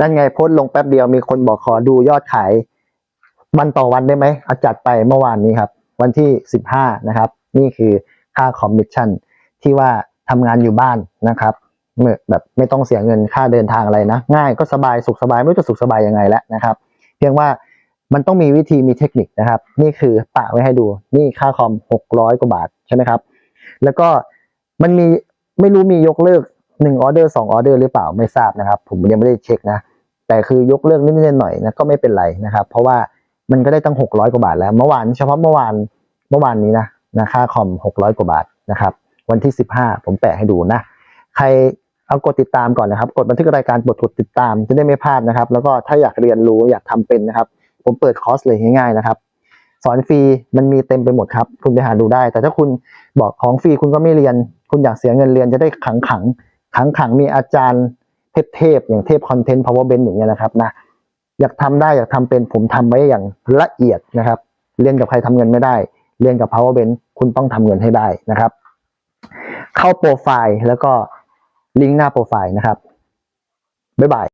นั่นไงโพสต์ลงแป๊บเดียวมีคนบอกขอดูยอดขาย วันต่อวันได้ไหมเอาจัดไปเมื่อวานนี้ครับ วันที่ 15 นะครับ นี่คือค่าคอมมิชชั่นที่ว่าทำงานอยู่บ้านนะครับเมื่อแบบไม่ต้องเสียเงินค่าเดินทางอะไรนะ ง่ายก็สบายสุขสบายไม่รู้จะสุขสบายยังไงแล้วนะครับ เพียงว่ามันต้องมีวิธีมีเทคนิคนะครับ นี่คือปะไว้ให้ดูนี่ค่าคอม 600 กว่าบาทใช่ไหมครับ แล้วก็มันมีไม่รู้มียกเลิกหนึ่งออเดอร์สองออเดอร์หรือเปล่าไม่ทราบนะครับ ผมยังไม่ได้เช็คนะ แต่คือยกเลิกนิดๆหน่อยๆนะก็ไม่เป็นไรนะครับ เพราะว่ามันก็ได้ตั้ง 600 กว่าบาทแล้ว เมื่อวานเฉพาะเมื่อวานเมื่อวานนี้นะนะค่าคอม 600 กว่าบาทนะครับ วันที่ 15 ผมแปะให้ดูนะ ใครเอากดติดตามก่อนนะครับ กดบันทึกรายการกดกดติดตามจะได้ไม่พลาดนะครับ แล้วก็ถ้าอยากเรียนรู้อยากทำเป็นนะครับ ผมเปิดคอร์สเลยง่ายๆนะครับ สอนฟรีมันมีเต็มไปหมดครับ คุณไปหาดูได้ แต่ถ้าคุณบอกของฟรีคุณก็ไม่เรียน คุณอยากเสียเงินเรียนจะได้ขังขังขังขังมีอาจารย์ เทพๆอย่างเทพคอนเทนต์ power b e n อย่างเงี้ยนะครับนะอยากทำได้อยากทำเป็นผมทำไว้อย่างละเอียดนะครับ เรียนกับใครทำเงินไม่ได้ เรียนกับ power b e n คุณต้องทำเงินให้ได้นะครับ เข้าโปรไฟล์แล้วก็ลิงก์หน้าโปรไฟล์นะครับบ๊ายบาย